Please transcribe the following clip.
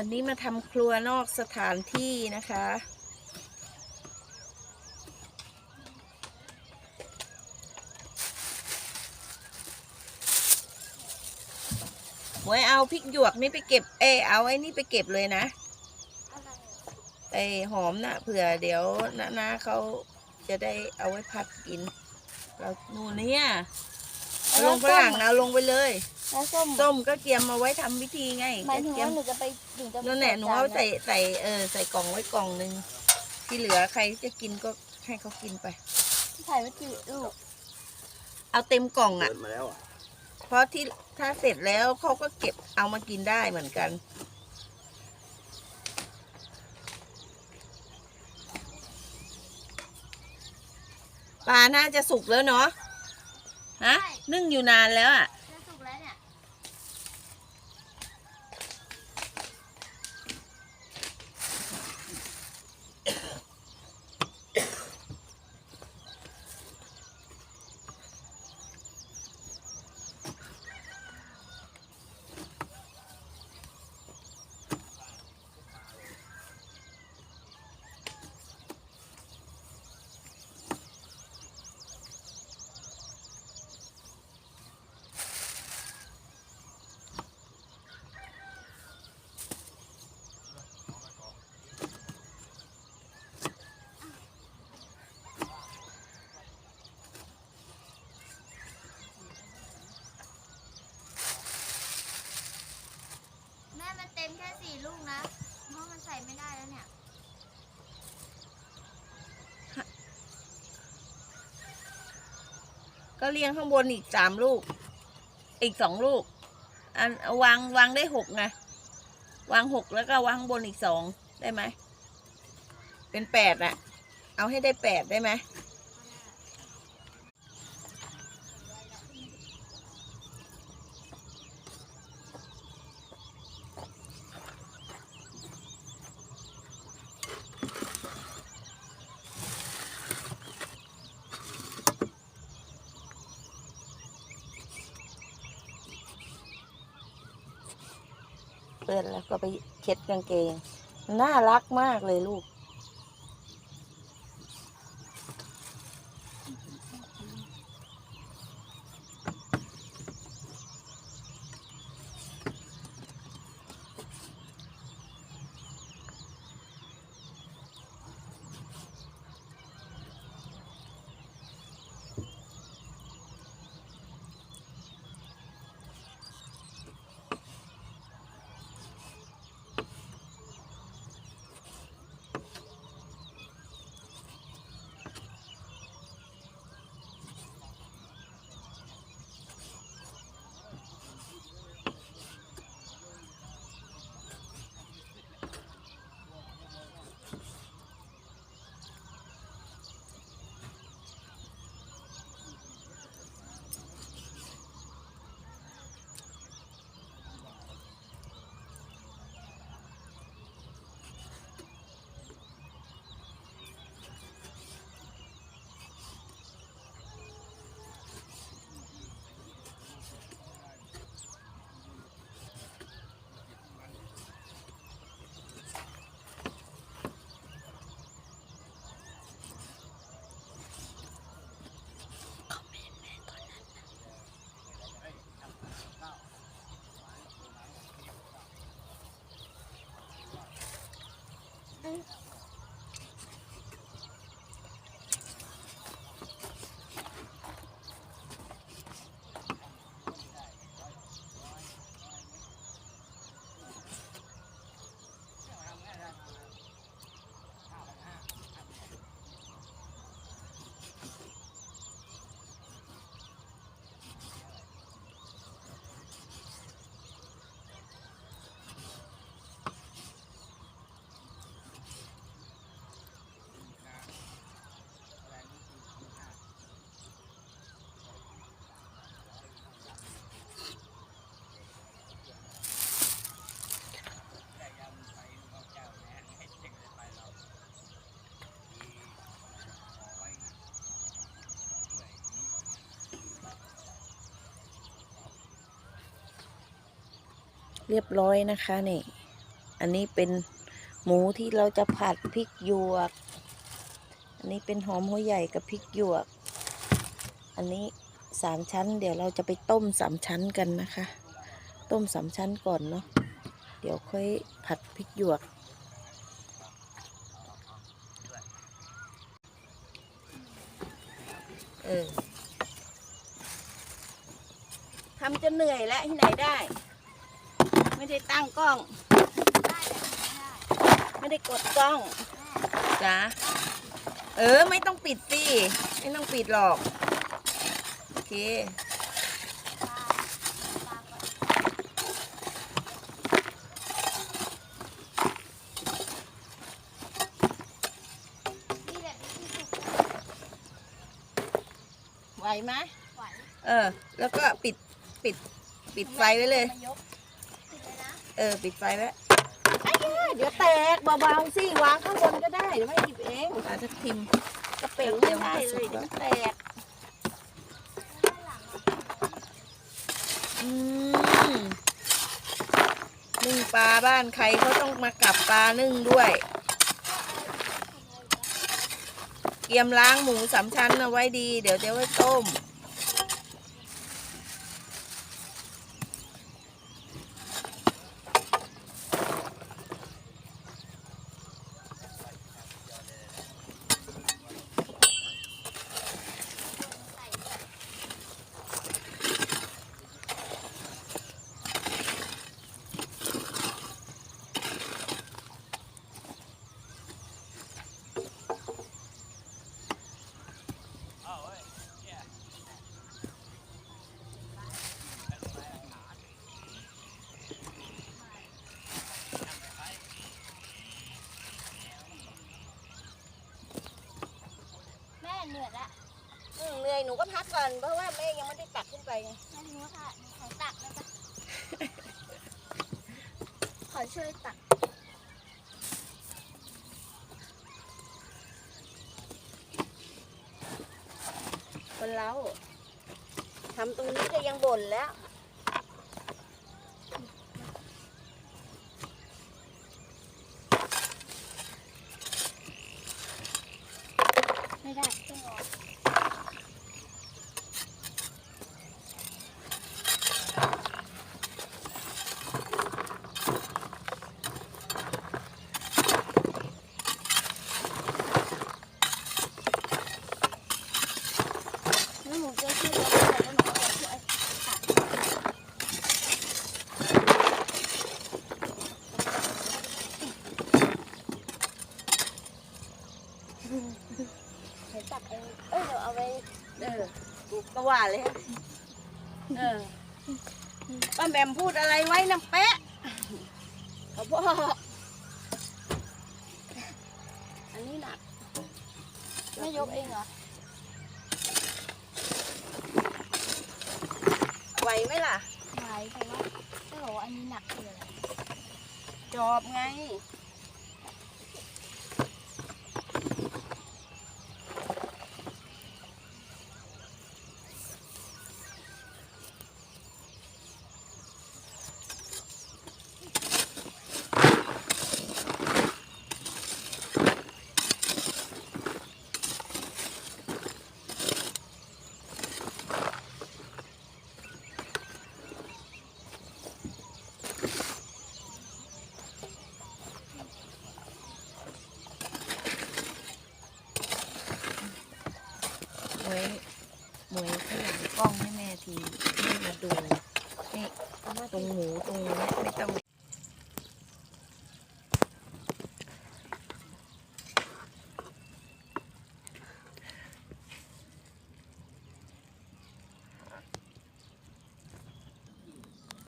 วันนี้มาทำครัวนอกสถานที่นะคะ หมวยเอาพริกหยวกนี่ไปเก็บ เอยเอาไอ้นี่ไปเก็บเลยนะอะไอหอมนะ่ะเผื่อเดี๋ยวน้านาเขาจะได้เอาไว้ผัดกิน เราหนูเนี่ยเอาลงฝรั่งเอาลงไปเลย แล้วส้มส้มก็เกียมมาไว้ทำพิธีไงหมายถึงเกียว่ามหนูจะไปหนูจะไปนั่นแหละหนูเอาจใส่ใส่เออใส่กล่องไว้กล่องหนึ่งที่เหลือใครจะกินก็ให้เขากินไป ถ่ายไว้กี่ลูกเอาเต็มกล่องเกิอะนมาแล้วอะเพราะที่ถ้าเสร็จแล้วเขาก็เก็บเอามากินได้เหมือนกัน ปลาน่าจะสุกแล้วเนาะฮะนึ่งอยู่นานแล้วอะ จะสุกแล้วเนี่ย แม่มันเต็มแค่สี่ลูกนะ เพราะมันใส่ไม่ได้แล้วเนี่ย ก็เลี้ยงข้างบนอีกสามลูก อีกสองลูก อันวางวางได้หกไงวางหกแล้วก็วางข้างบนอีกสองได้ไหม เป็นแปดอะเอาให้ได้แปดได้ไหม เปื้อนแล้วก็ไปเช็ดกางเกง น่ารักมากเลยลูก เรียบร้อยนะคะนี่ อันนี้เป็นหมูที่เราจะผัดพริกหยวก อันนี้เป็นหอมหัวใหญ่กับพริกหยวก อันนี้สามชั้น เดี๋ยวเราจะไปต้มสามชั้นกันนะคะ ต้มสามชั้นก่อนเนาะ เดี๋ยวค่อยผัดพริกหยวก เออทำจะเหนื่อยแล้วที่ไหนได้ ไม่ได้ตั้งกล้องได้แต่ไม่ได้ไม่ได้กดกล้องจ้ะเออ ไม่ต้องปิดสิ ไม่ต้องปิดหรอก โอเคปลาปลาก่อนนี่แหละวิธีสุกไหวไหมไหวเออ แล้วก็ปิด ปิด ปิดไฟไว้เลยมายกปิด เลยนะเออปิดไฟไว้อ้ายเดี๋ยวแตกเบาๆสิวางข้างบนก็ได้เดี๋ยวไม่หยิบเองอาจจะทิมกระเป๋งไม่ได้เลยเดี๋ยวมันแตกด้านหลังอะอืมนึ่งปลาบ้านใครเขาต้องมากลับปลานึ่งด้วยเตรียมล้างหมูสามชั้นเอาไว้ดี เดี๋ยวจะไว้ต้ม เหนื่อยละอืมเหนื่อยหนูก็พักก่อนเพราะว่าแม่ยังไม่ได้ตักขึ้นไปไงแม่หนูค่ะหนูขอตักได้ปะขอช่วยตักคนเราทำตรงนี้ก็ยังบ่นแล้ว ไม่ได้ต้องรอ แล้วหนูจะช่วยยกแล้วหนูก็จะช่วยตักเดี๋ยวตักเองเอ้ยเดี๋ยวเอาไป เออก็ ว่าเลยฮะเออป้าแบมพูดอะไรไว้นะเป๊ะเขาบอกอันนี้หนักไม่ยกเองเหรอไหวไหมล่ะไหวแต่ว่าจะบอกว่าอันนี้หนักคืออะไรจอบไง ห